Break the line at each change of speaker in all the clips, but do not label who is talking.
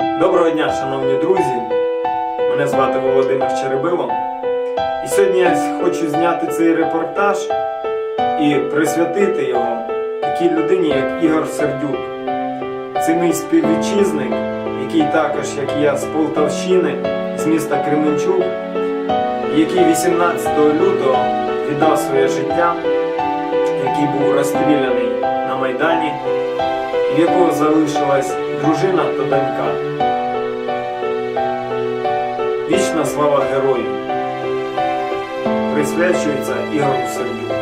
Доброго дня, шановні друзі! Мене звати Володимир Черебило. І сьогодні я хочу зняти цей репортаж і присвятити його такій людині, як Ігор Сердюк. Це мій співвітчизник, який також, як і я, з Полтавщини, з міста Кременчук, який 18 лютого віддав своє життя, який був розстріляний на Майдані, в якого залишилась дружина та донька. Вічна слава герою! Присвячується Ігору Сердюку.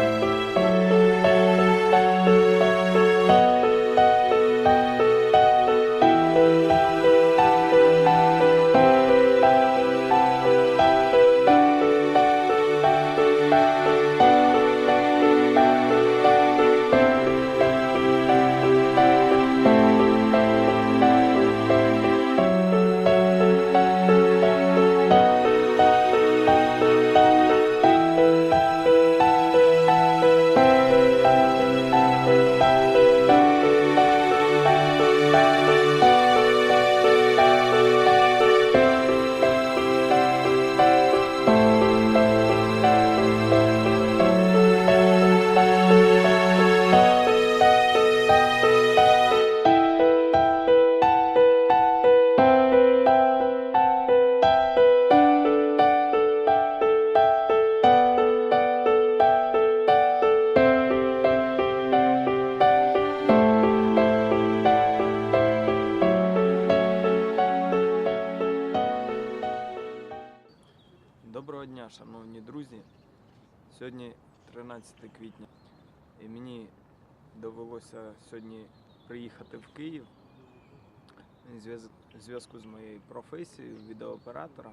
Відеооператора.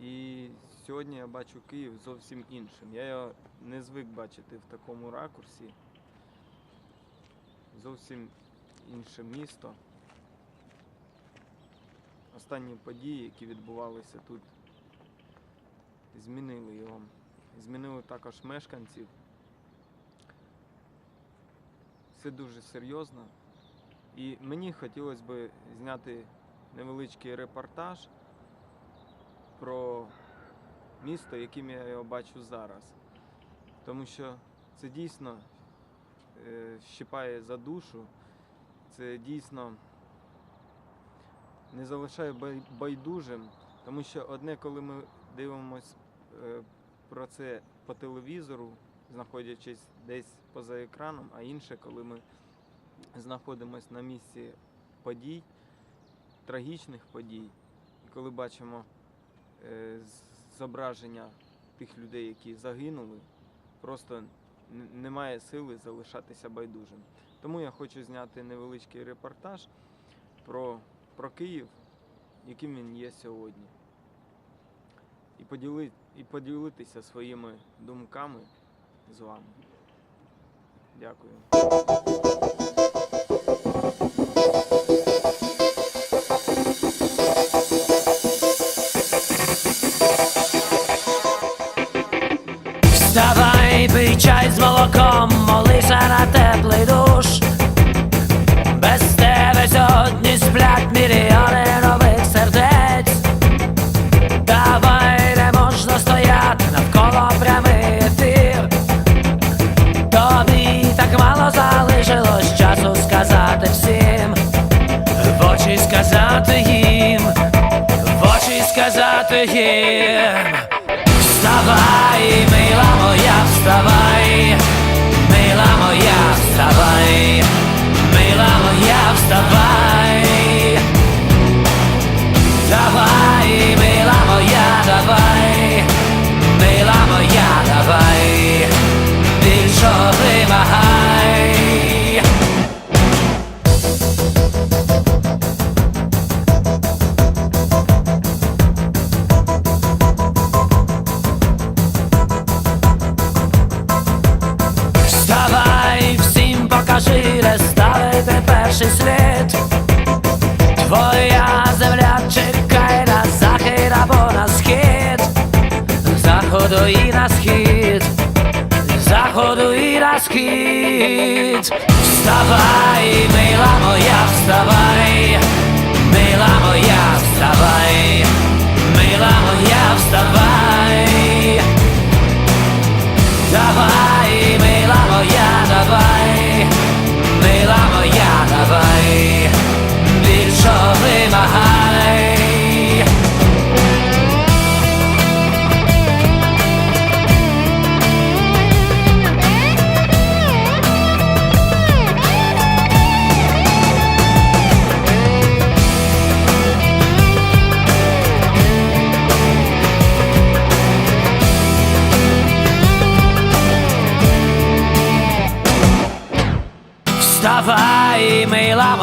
І сьогодні я бачу Київ зовсім іншим. Я його не звик бачити в такому ракурсі. Зовсім інше місто. Останні події, які відбувалися тут, змінили його. Змінили також мешканців. Все дуже серйозно. І мені хотілося б зняти невеличкий репортаж про місто, яким я його бачу зараз. Тому що це дійсно е, щипає за душу, це дійсно не залишає байдужим, тому що одне, коли ми дивимось е, про це по телевізору, знаходячись десь поза екраном, а інше, коли ми знаходимося на місці подій, трагічних подій, і коли бачимо зображення тих людей, які загинули, просто немає сили залишатися байдужим. Тому я хочу зняти невеличкий репортаж про, про Київ, яким він є сьогодні і, поділи, і поділитися своїми думками з вами. Дякую.
Сказати. Вставай, мила моя, вставай, мила моя, вставай, мила моя, вставай. наших слід Твоя земля чекає на захід або на схід, заходу і на схід, заходу і на схід, вставай, мила моя, вставай, мила моя, вставай, мила моя, вставай, давай, мила моя, давай. Давай більшого вимагай.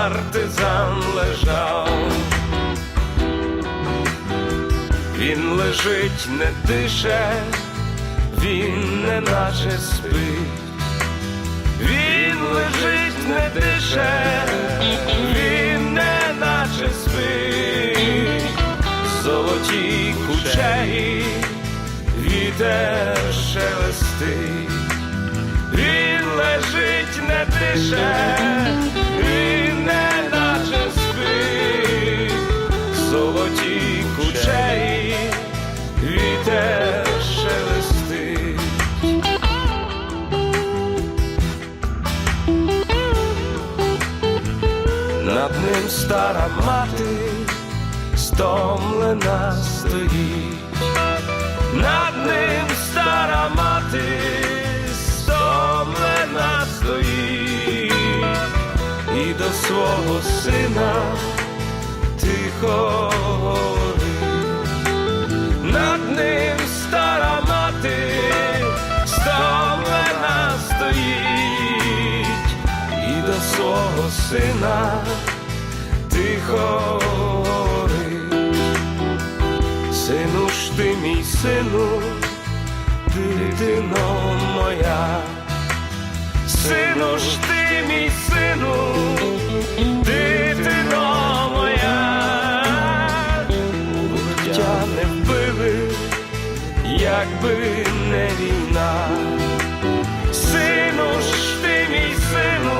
партизан лежав. Він лежить, не дише, він не наче спить. Він лежить, не дише, він не наче спить. Золоті кучері, вітер шелестить. Він лежить, не дише, Золоті кучері, вітер шелестить. Над ним стара мати стомлена стоїть, над ним стара мати стомлена стоїть, і до свого сина тихо над ним стара мати стомлена стоїть, і до свого сина тихо. Сину ж ти мій сину, дитино моя, сину ж ти мій сину, дитино якби не війна. Сину ж ти мій сину,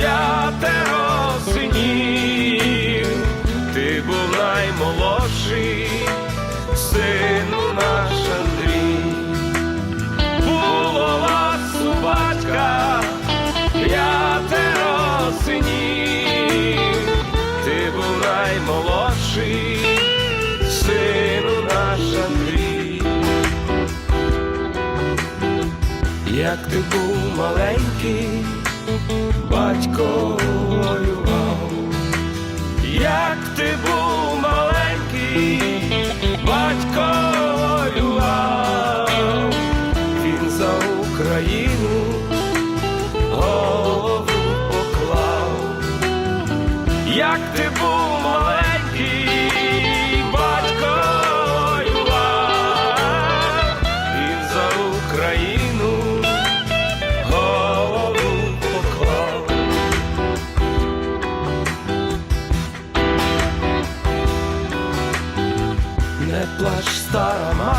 п'ятеро синів, ти був наймолодший, сину наш Андрій. Було вас у батька п'ятеро синів, ти був наймолодший, сину наш Андрій. Як ти був маленький, батько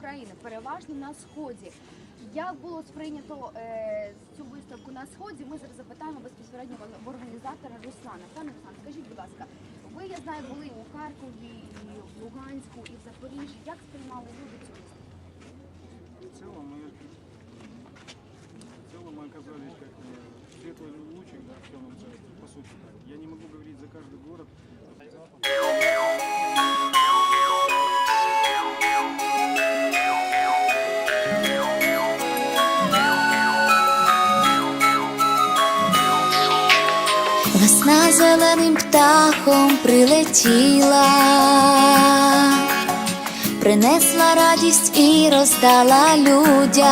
України, переважно на сході. Як було сприйнято е, цю виставку на сході? Ми зараз запитаємо безпосередньо в організатора Руслана. Пане Руслан, скажіть, будь ласка, ви я знаю, були у Харкові, і в Луганську, і в Запоріжжі. Як сприймали люди цю виставку?
В целом мы, в целом мы оказались как э, светлый лучик да, в темном царстве, по сути так. Я не могу говорить за каждый город.
Весна зеленим птахом прилетіла, принесла радість і роздала людям.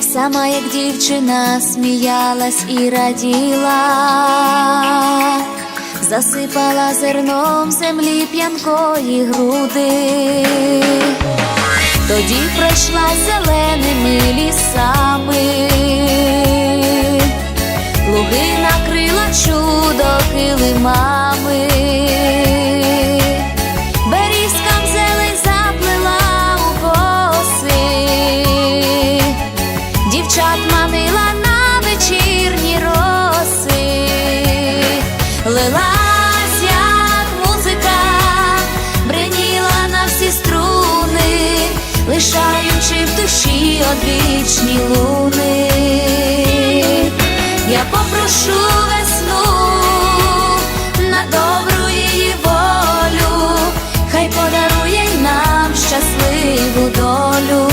Сама як дівчина сміялась і раділа, засипала зерном землі п'янкої груди. Тоді пройшла зеленими лісами. Луги накрила чудо килимами, берізкам зелень заплела у коси, дівчат манила на вечірні роси, лилась, як музика, бреніла на всі струни, лишаючи в душі одвічні луни. Попрошу весну на добру її волю, хай подарує нам щасливу долю,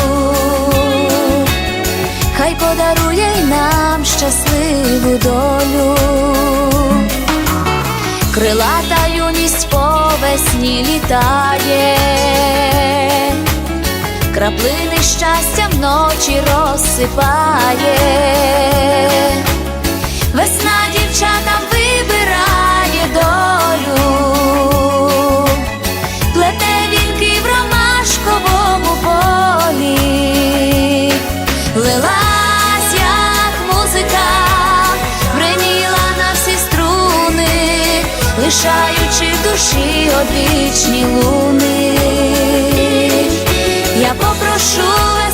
хай подарує нам щасливу долю. Крилата юність по весні літає, краплини щастя вночі розсипає. Весна дівчатам вибирає долю, плете вінки в ромашковому полі, лилась, як музика, бреніла на всі струни, лишаючи душі одвічні луни. Я попрошу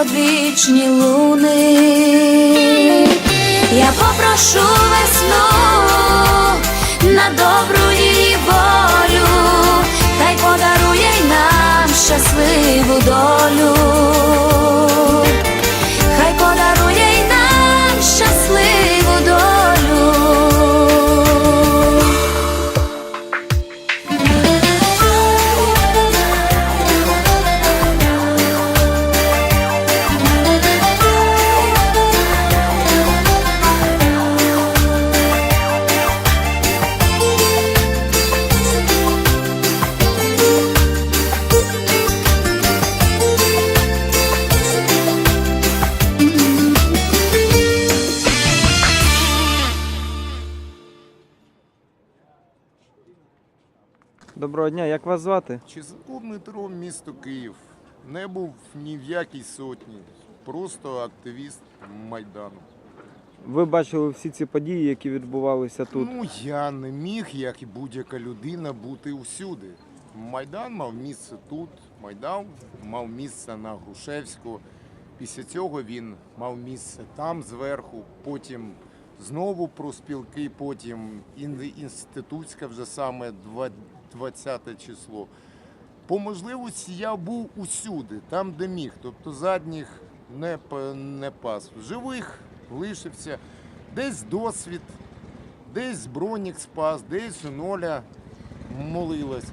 одвічні луни. Я попрошу весну на добру її волю, подарує й нам щасливу долю.
Доброго дня, як вас звати?
Чистяков Дмитро, місто Київ. Не був ні в якій сотні. Просто активіст Майдану.
Ви бачили всі ці події, які відбувалися тут.
Ну я не міг, як і будь-яка людина, бути усюди. Майдан мав місце тут, Майдан мав місце на Грушевську. Після цього він мав місце там зверху, потім знову профспілки, потім інститутська вже саме два- 20 число. По можливості я був усюди, там, де міг. Тобто задніх не, не пас. Живих лишився. Десь досвід, десь бронік спас, десь ноля молилась.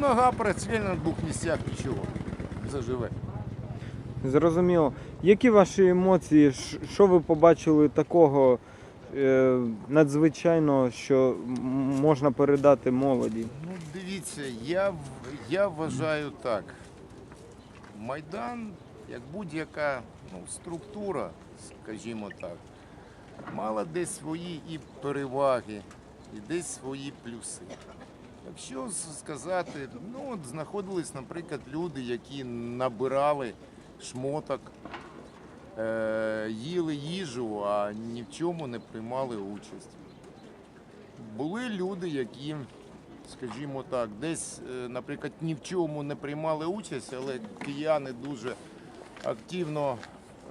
Нога працює на двох місцях, нічого, заживе.
Зрозуміло. Які ваші емоції? Що ви побачили такого е, надзвичайного, що можна передати молоді?
Ну, дивіться, я, я вважаю так. Майдан, як будь-яка ну, структура, скажімо так, мала десь свої і переваги, і десь свої плюси. Якщо сказати, ну от знаходились, наприклад, люди, які набирали шмоток, їли їжу, а ні в чому не приймали участь. Були люди, які, скажімо так, десь, е, наприклад, ні в чому не приймали участь, але кияни дуже активно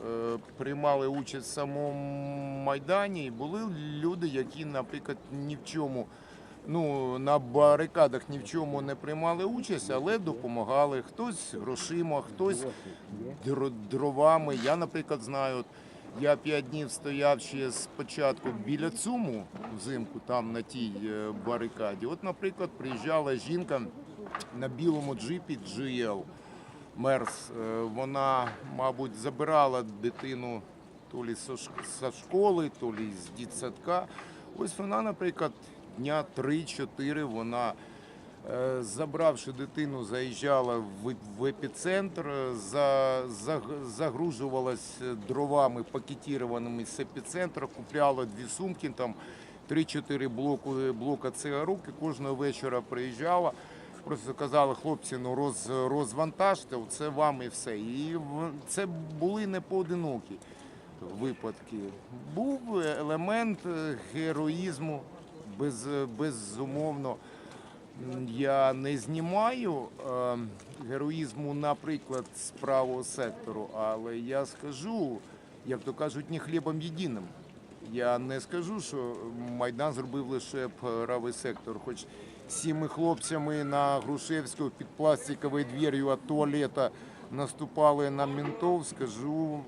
е, приймали участь в самому Майдані. Були люди, які, наприклад, ні в чому, ну, на барикадах ні в чому не приймали участь, але допомагали. Хтось грошима, хтось дровами. Я, наприклад, знаю, я п'ять днів стояв ще спочатку біля ЦУМу взимку, там на тій е, барикаді. От, наприклад, приїжджала жінка на білому джипі GL Мерс. Е, Вона, мабуть, забирала дитину то лі со школи, то лі з дитсадка. Ось вона, наприклад, дня 3-4 вона Е, Забравши дитину, заїжджала в, епіцентр, за, за, загружувалась дровами пакетірованими з епіцентру, купляла дві сумки, там 3-4 блоку, блока цигарук, і кожного вечора приїжджала. Просто казали, хлопці, ну роз, розвантажте, це вам і все. І це були не поодинокі випадки. Був елемент героїзму, без, безумовно. Я не знімаю е, героїзму, наприклад, з правого сектору, але я скажу, як то кажуть, не хлібом єдиним. Я не скажу, що Майдан зробив лише правий сектор. Хоч цими хлопцями на Грушевську під пластиковою двер'ю від туалета наступали на ментов, скажу,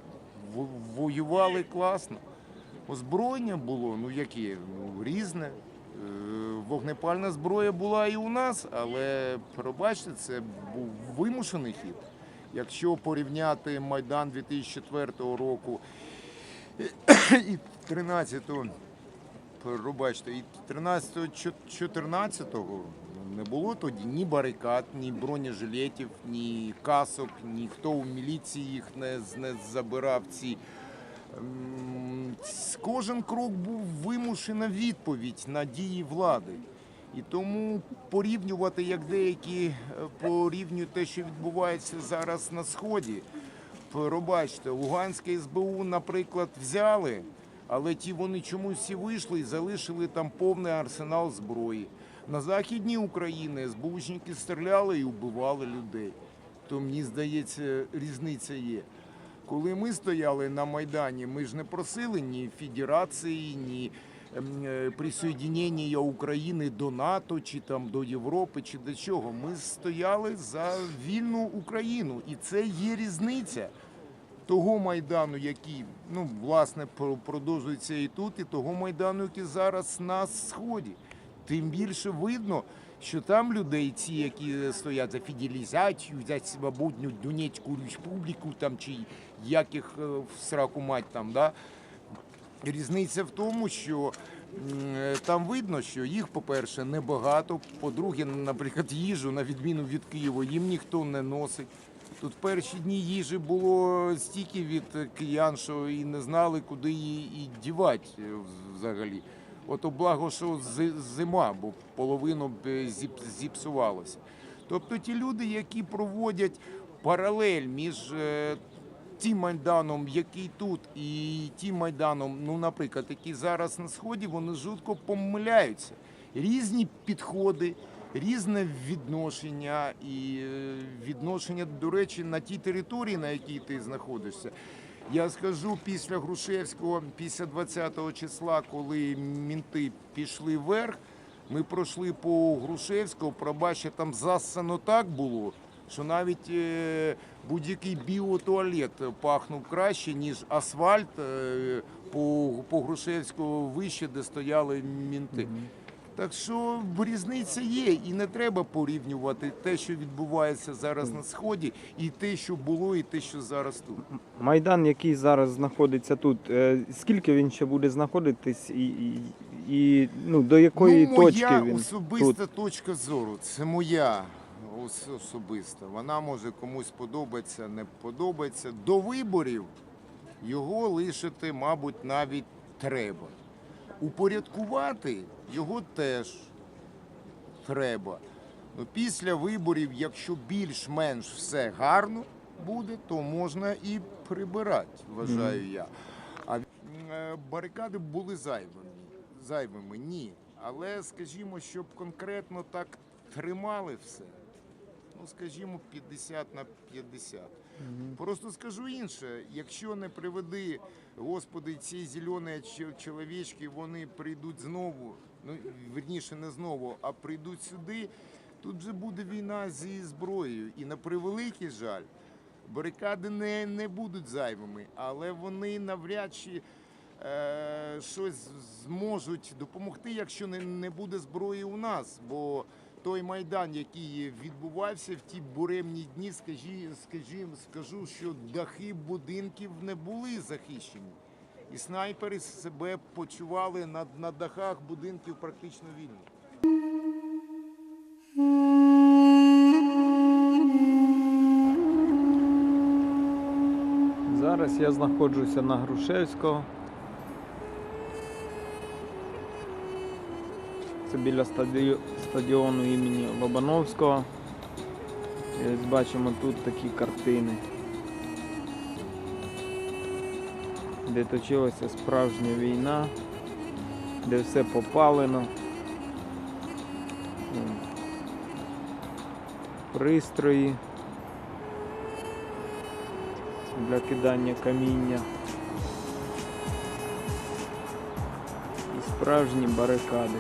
воювали класно. Озброєння було, ну яке? Ну, різне. Е, Вогнепальна зброя була і у нас, але пробачте, це був вимушений хід. Якщо порівняти Майдан 2004 року і 13-го, пробачте, і 13-го, 14-го не було тоді ні барикад, ні бронежилетів, ні касок, ніхто у міліції їх не, не забирав ці. Кожен крок був вимушена відповідь на дії влади. І тому порівнювати, як деякі е, порівнюють те, що відбувається зараз на Сході. Пробачте, Луганське СБУ, наприклад, взяли, але ті вони чомусь всі вийшли і залишили там повний арсенал зброї. На західній Україні СБУшники стріляли і вбивали людей. То мені здається, різниця є. Коли ми стояли на Майдані, ми ж не просили ні федерації, ні ем, е, присоединення України до НАТО, чи там до Європи, чи до чого. Ми стояли за вільну Україну, і це є різниця того майдану, який ну власне про- продовжується і тут, і того майдану, який зараз на сході. Тим більше видно, що там людей, ці, які стоять за федералізацію, за свободну Донецьку республіку, там чи яких е, в сраку мать там, да. Різниця в тому, що е, там видно, що їх, по-перше, небагато. По-друге, наприклад, їжу, на відміну від Києва, їм ніхто не носить. Тут перші дні їжі було стільки від киян, що і не знали, куди її і дівати е, взагалі. От благо, що зи- зима, бо половину е, зіп- зіпсувалося. Тобто ті люди, які проводять паралель між е, тим майданом, який тут, і тим майданом, ну, наприклад, який зараз на сході, вони жутко помиляються. Різні підходи, різне відношення і е, відношення, до речі, на тій території, на якій ти знаходишся. Я скажу після Грушевського, після 20-го числа, коли мінти пішли вверх, ми пройшли по Грушевського, пробачте, там засано так було, що навіть е, будь-який біотуалет пахнув краще, ніж асфальт е, по, по Грушевського вище, де стояли мінти. Так що різниця є, і не треба порівнювати те, що відбувається зараз на сході, і те, що було, і те, що зараз тут.
Майдан, який зараз знаходиться тут, е, скільки він ще буде знаходитись, і, і, і ну, до якої
ну,
точки
моя
він
особиста
тут?
точка зору. Це моя особиста. Вона може комусь подобається, не подобається. До виборів його лишити, мабуть, навіть треба. Упорядкувати його теж треба. Ну, після виборів, якщо більш-менш все гарно буде, то можна і прибирати, вважаю я. А е, барикади були зайвими. Зайвими, ні. Але скажімо, щоб конкретно так тримали все. Ну, скажімо, 50 на 50. Просто скажу інше, якщо не приведи, Господи, ці зелені чоловічки, вони прийдуть знову, ну верніше не знову, а прийдуть сюди, тут же буде війна зі зброєю. І на превеликий жаль, барикади не, не будуть зайвими, але вони навряд чи е, щось зможуть допомогти, якщо не, не буде зброї у нас. Бо той майдан, який відбувався в ті буремні дні, скажі, скажі, скажу, що дахи будинків не були захищені. І снайпери себе почували на, на дахах будинків практично вільно.
Зараз я знаходжуся на Грушевського. Це біля стаді- стадіону імені Лобановського. І ось бачимо тут такі картини, де точилася справжня війна, де все попалено. Пристрої для кидання каміння. І справжні барикади.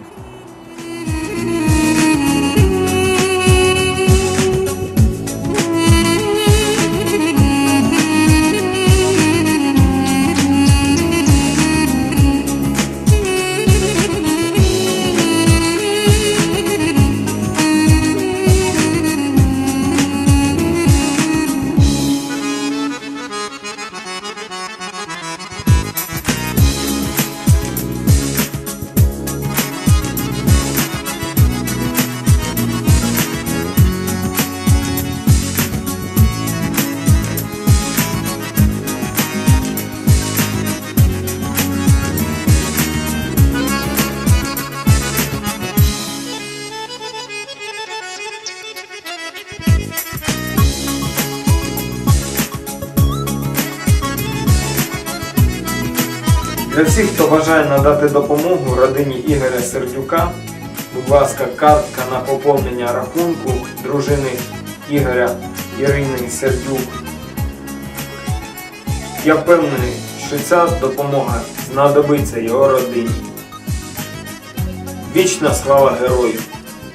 Всіх, хто бажає надати допомогу родині Ігоря Сердюка, будь ласка, картка на поповнення рахунку дружини Ігоря Ірини Сердюк. Я впевнений, що ця допомога знадобиться його родині. Вічна слава герою!